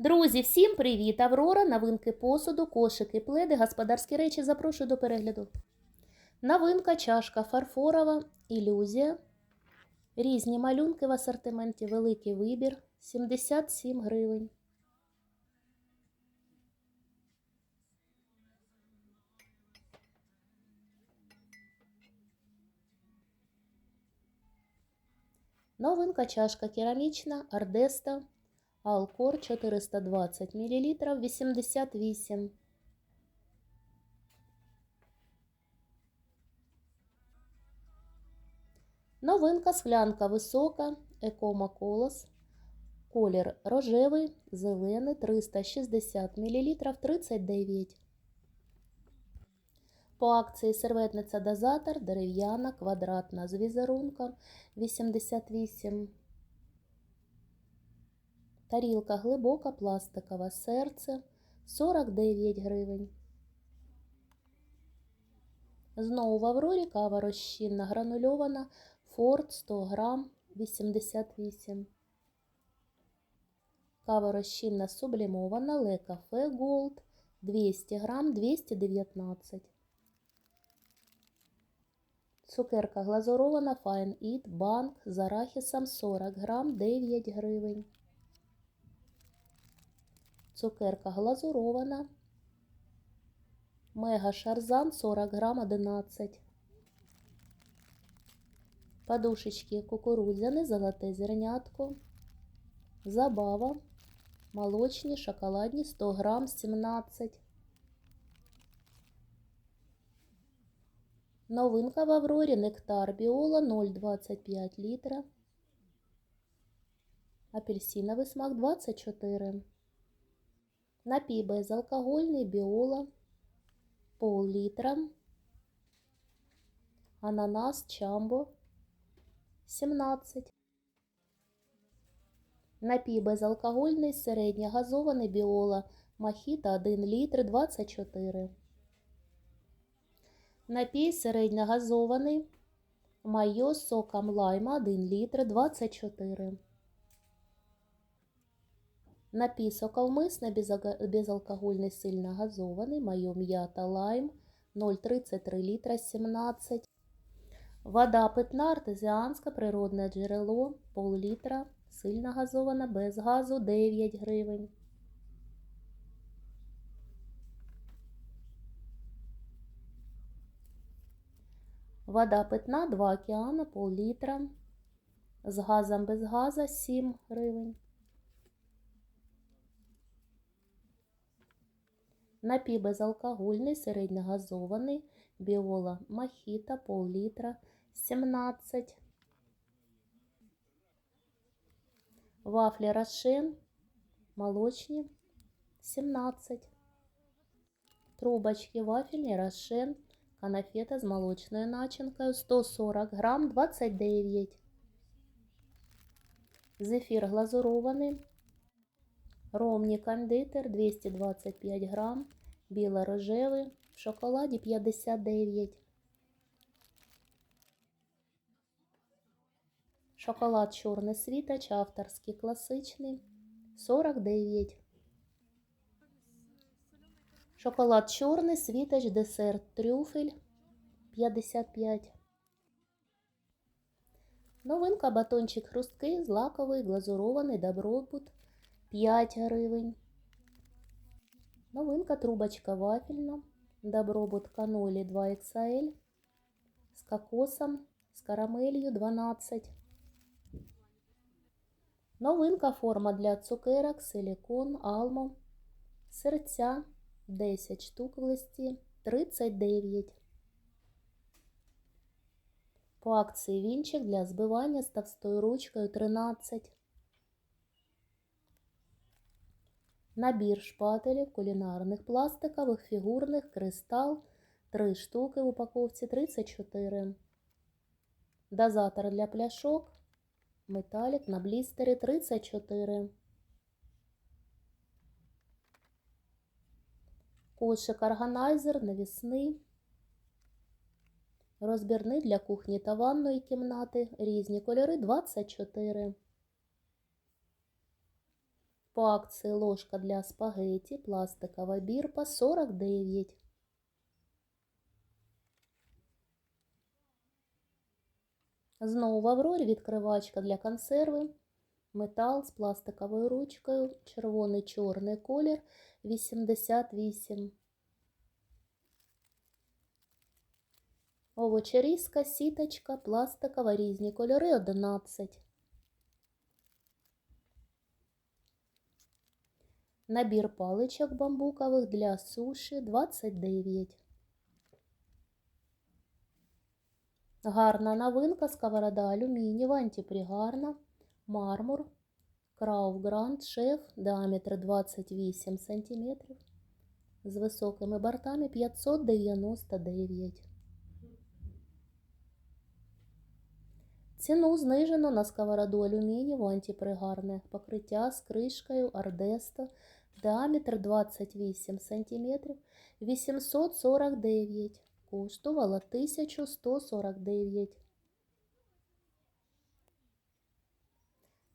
Друзі, всім привіт! Аврора, новинки посуду, кошики, пледи, господарські речі. Запрошую до перегляду. Новинка чашка фарфорова, ілюзія. Різні малюнки в асортименті, великий вибір. 77 гривень. Новинка чашка керамічна, Ардеста. Алкор 420 мл 88. Новинка склянка висока, Екома Колос. Колір рожевий, зелений 360 мл 39. По акції серветниця дозатор дерев'яна, квадратна з візерунком 88. Тарілка глибока, пластикова серце 49 гривень. Знову в Аврорі кава розчинна гранульована Форд 100 грам 88. Кава розчинна сублімована Ле Кафе Голд 200 грам 219. Цукерка глазурована Fine Eat Банк з арахісом 40 грам 9 гривень. Цукерка глазурована. Мега шарзан 40 грам 11. Подушечки кукурудзяне, золоте зернятко. Забава. Молочні, шоколадні 100 грам 17. Новинка в Аврорі Нектар Біола 0,25 літра. Апельсиновий смак 24. Напій безалкогольний біола пол-літра. Ананас Чамбо 17. Напій безалкогольний середньогазований біола Мохіто 1 літр 24. Напій середньогазований Майо з соком лайма 1 літр 24. Напій соковмисний безалкогольний сильно газований Майо м'ята лайм 0,33 літра 17. Вода питна артезіанська природне джерело пол-літра сильно газована без газу 9 гривень. Вода питна 2 океана пол-літра. З газом без газа 7 гривень. Напій безалкогольний, середньогазований, біола мохіто пол-літра 17. Вафлі Рошен молочні 17. Трубочки вафельні Рошен Конфета з молочною начинкою 140 грам 29. Зефір глазурований. Ромні кондитер 225 грам. Біло-рожевий. В шоколаді 59. Шоколад чорний світоч, авторський класичний 49. Шоколад чорний, світоч, десерт, трюфель 55. Новинка батончик хрусткий, злаковий, глазурований, добробут 5 гривень. Новинка трубочка вафельна, добробут канолі 2 XL з кокосом, з карамелью 12. Новинка форма для цукерок, силикон, алмо, серця 10 штук в листі 39. По акції вінчик для збивання з товстою ручкою 13. Набір шпателів кулінарних пластикових, фігурних, кристал 3 штуки в упаковці 34. Дозатор для пляшок. Металік на блістері 34. Кошик органайзер навісний. Розбірний для кухні та ванної кімнати. Різні кольори 24. По акції ложка для спагеті, пластикова бірпа 49. Знову в Аврорі відкривачка для консерви. Метал з пластиковою ручкою. Червоний чорний колір 88. Овочерізка, сіточка, пластикова, різні кольори 11. Набір паличок бамбукових для суші 29. Гарна новинка сковорода алюмінієва, антипригарна, мармур, Крауф Гранд Шеф, діаметр 28 см, з високими бортами 599. Ціну знижено на сковороду алюмінієву антипригарне покриття з кришкою Ардесто, діаметр 28 см, 849 коштувала 1149.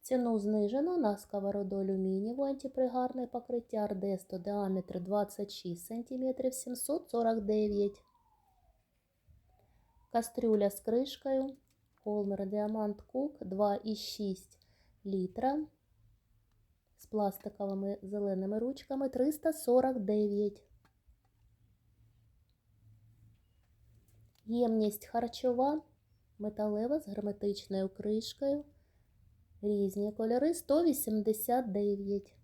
Ціну знижено на сковороду алюмінієву антипригарне покриття Ардесто діаметр 26 см 749. Кастрюля з кришкою Холмер Діамант Кук 2,6 літра з пластиковими зеленими ручками 349. Ємність харчова, металева з герметичною кришкою. Різні кольори 189.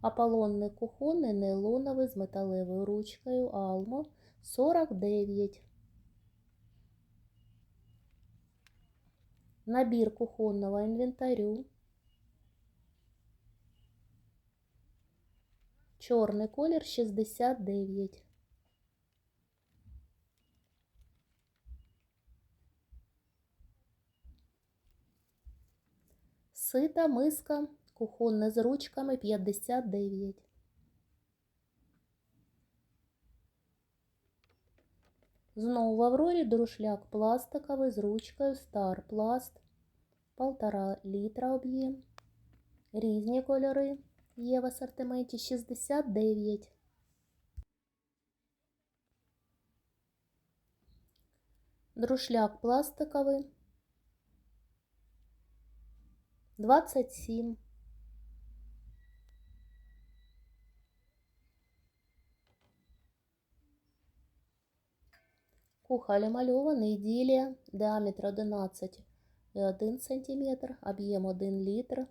Аполлонний кухонний нейлоновий з металевою ручкою Алмо 49. Набір кухонного інвентарю. Чорний колір 69. Сита миска кухонна з ручками 59. Знову в Аврорі друшляк пластиковий з ручкою Star Plast. Полтора літра об'єм. Різні кольори є в асортименті 69. Друшляк пластиковий 27. Кухоль емальований іділія, діаметр 11,1 см, об'єм 1 літр.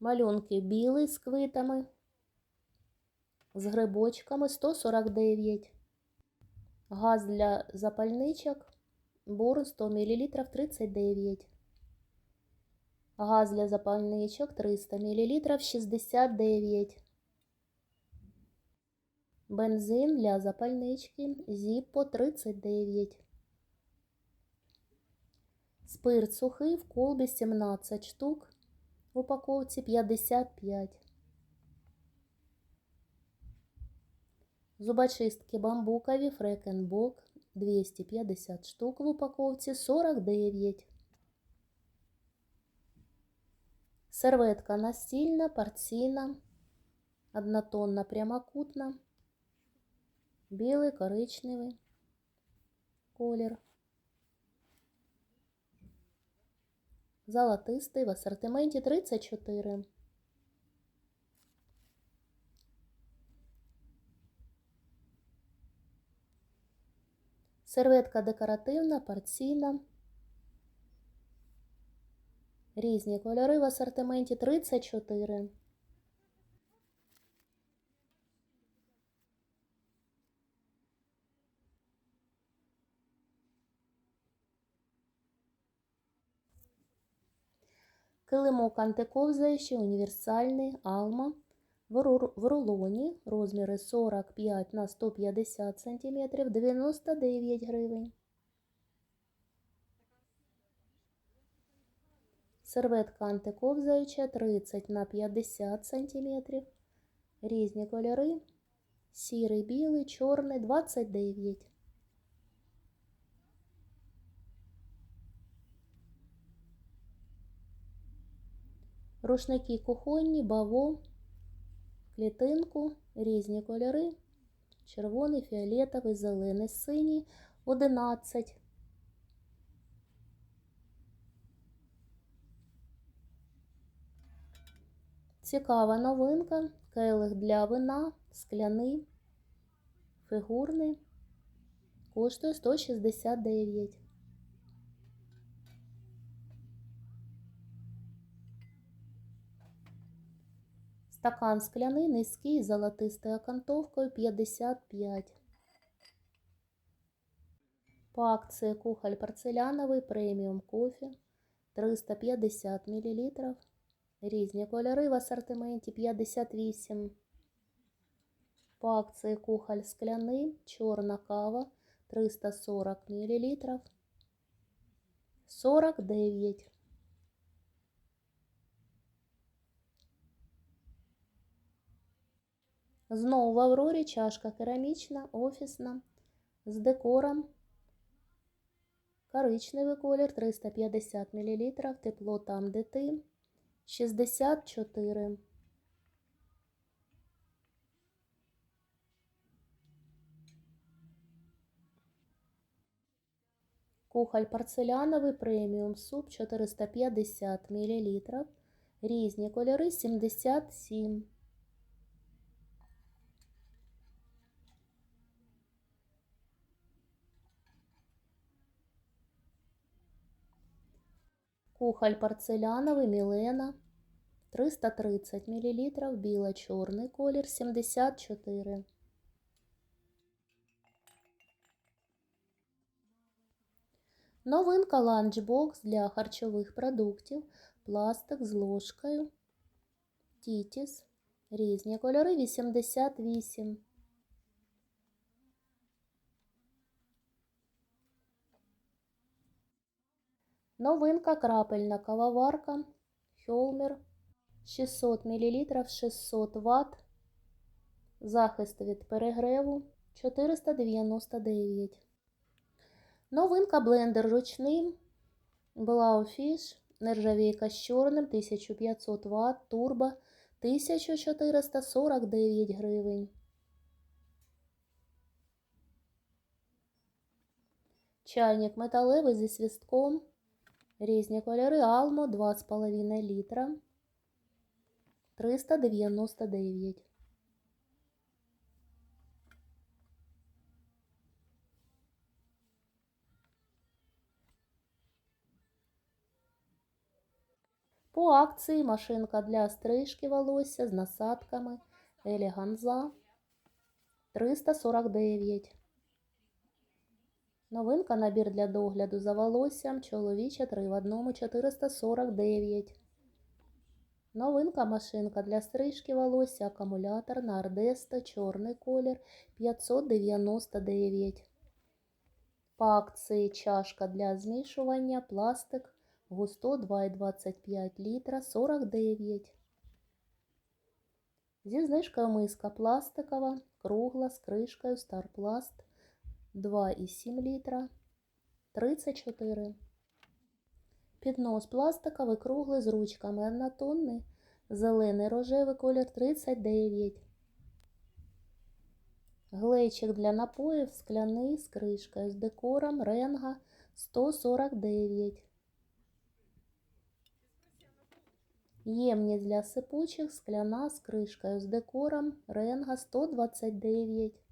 Малюнки білий з квитами, з грибочками 149. Газ для запальничок, бур 100 мл 39. Газ для запальничок 300 мл 69. Бензин для запальнички Зіппо 39. Спирт сухий в колбі 17 штук. В упаковці 55. Зубочистки бамбукові Фрекенбок 250 штук в упаковці 49. Серветка настільна, порційна, однотонна прямокутна, білий, коричневий колір. Золотистий в асортименті 34. Серветка декоративна, порційна. Різні кольори в асортименті 34. Килимок антиковзаючий, універсальний, алма. В рулоні розміри 45 на 150 см 99 гривень. Серветка антиковзаюча 30 на 50 см. Різні кольори. Сірий, білий, чорний 29. Рушники кухонні, баво, клітинку, різні кольори. Червоний, фіолетовий, зелений, синій. 11. Цікава новинка. Келих для вина, скляний, фігурний. Коштує 169. Стакан скляний, низький, золотистою окантовкою 55. По акції кухоль порцеляновий преміум кофе 350 мл. Різні кольори в асортименті 58. По акції кухоль скляний, чорна кава 340 мл. 49. Знову в Аврорі чашка керамічна, офісна, з декором. Коричневий колір 350 мл, тепло там, де ти. 64. Кухоль порцеляновий преміум суп 450 мл. Різні кольори 77. Кухоль порцеляновий Мілена 330 мл, біло-чорний колір 74. Новинка ланчбокс для харчових продуктів, пластик з ложкою, тітіс, різні кольори 88. Новинка крапельна кавоварка Хьолмер 600 мл 600 Вт. Захист від перегреву 499. Новинка блендер ручний. Blaufish. Нержавійка з чорним 1500 Вт. Турбо 1449 гривень. Чайник металевий зі свістком. Різні кольори Алмо 2,5 літра 399. По акції машинка для стрижки волосся з насадками Еліганза 349. Новинка набір для догляду за волоссям чоловіча 3 в 1 449. Новинка машинка для стрижки волосся акумулятор на Ардеста чорний колір 599. По акції чашка для змішування пластик густо 2,25 літра 49. Зі знижкою миска пластикова, кругла з кришкою Старпласт 2,7 літра 34. Піднос пластиковий круглий з ручками однотонний, зелений рожевий колір 39. Глечик для напоїв скляний з кришкою з декором ренга 149. Ємність для сипучих скляна з кришкою з декором ренга 129.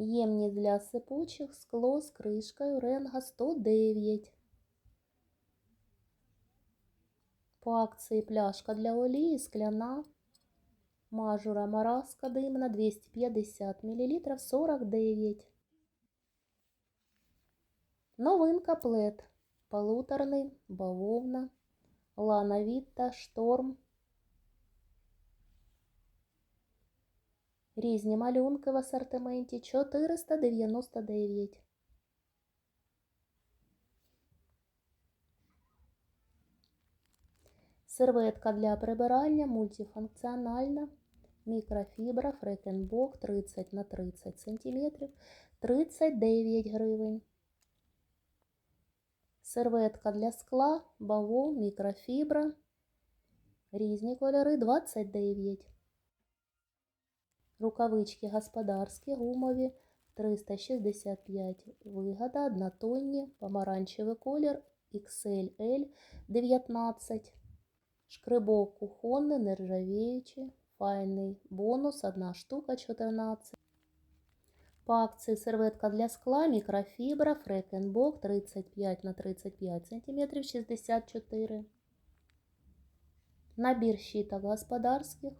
Ємність для сипучих скло з кришкою ренга 109. По акції пляшка для олії скляна. Мажура мараска димна 250 мл 49. Новинка плед. Полуторний, бавовна, лана Вітта, шторм. Різні малюнки в асортименті 499. Серветка для прибирання мультифункціональна. Мікрофібра фрекенбок 30 на 30 см 39 гривень. серветка для скла, бавовн, мікрофібра. Різні кольори 29. Рукавички господарські, гумові 365. Вигода, однотонні, помаранчевий колір, XLL 19. Шкрибок кухонний, нержавіючий, файний бонус, одна штука 14. По акції серветка для скла, мікрофібра, фрекенбок 35 на 35 см 64. Набір щиток господарських.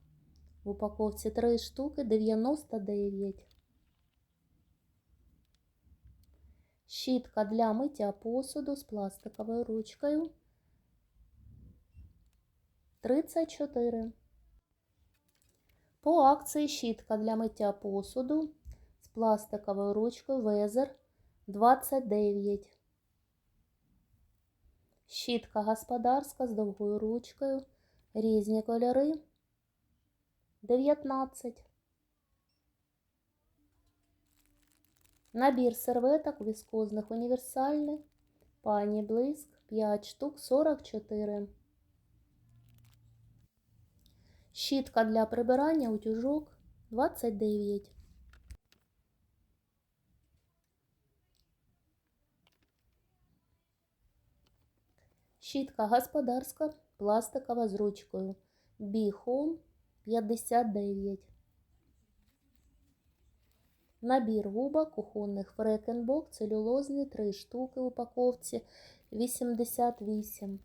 В упаковці 3 штуки 99. Щітка для миття посуду з пластиковою ручкою 34. По акції щітка для миття посуду з пластиковою ручкою Везер 29. Щітка господарська з довгою ручкою. Різні кольори 19. Набір серветок віскозних універсальний. Пані Блиск 5 штук 44. Щітка для прибирання утюжок 29. Щітка господарська, пластикова з ручкою. Біхом 59. Набір губок кухонних фрекенбок, целюлозні 3 штуки в упаковці 88.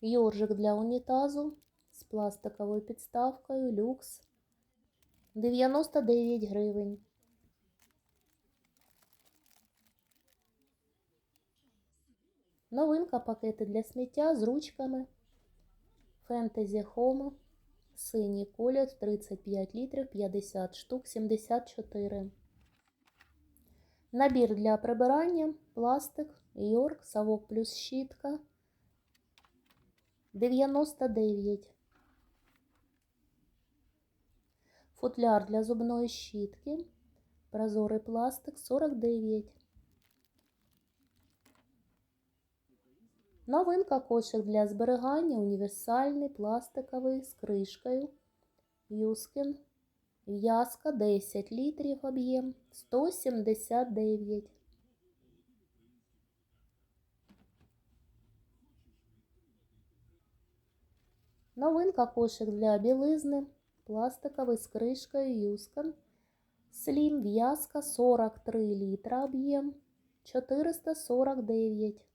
Йоржик для унітазу з пластиковою підставкою люкс 99 гривень. Новинка пакети для сміття з ручками. Фентезі Home. Синій колір 35 літрів 50 штук 74. Набір для прибирання, пластик, Йорк, совок плюс щітка 99. Футляр для зубної щітки. Прозорий пластик 49. Новинка кошик для зберігання універсальний, пластиковий з кришкою. Юскін. В'язка 10 літрів об'єм 179. Новинка кошик для білизни. Пластиковий з кришкою Юскін. Слім в'язка 43 літра об'єм 449.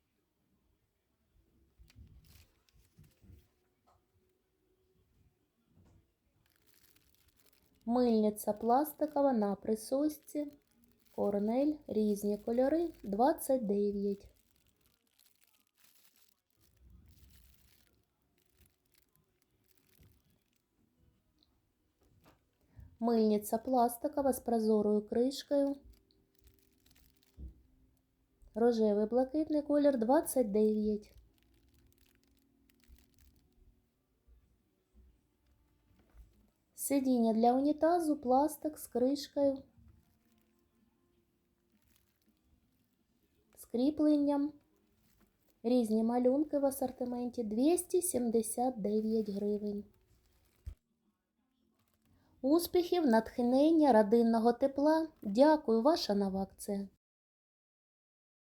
Мильниця пластикова на присосці. Корнель. Різні кольори 29. Мильниця пластикова з прозорою кришкою. Рожевий блакитний колір 29. Сидіння для унітазу, пластик з кришкою, з кріпленням. Різні малюнки в асортименті 279 гривень. Успіхів, натхнення, родинного тепла. Дякую, ваша нова акція.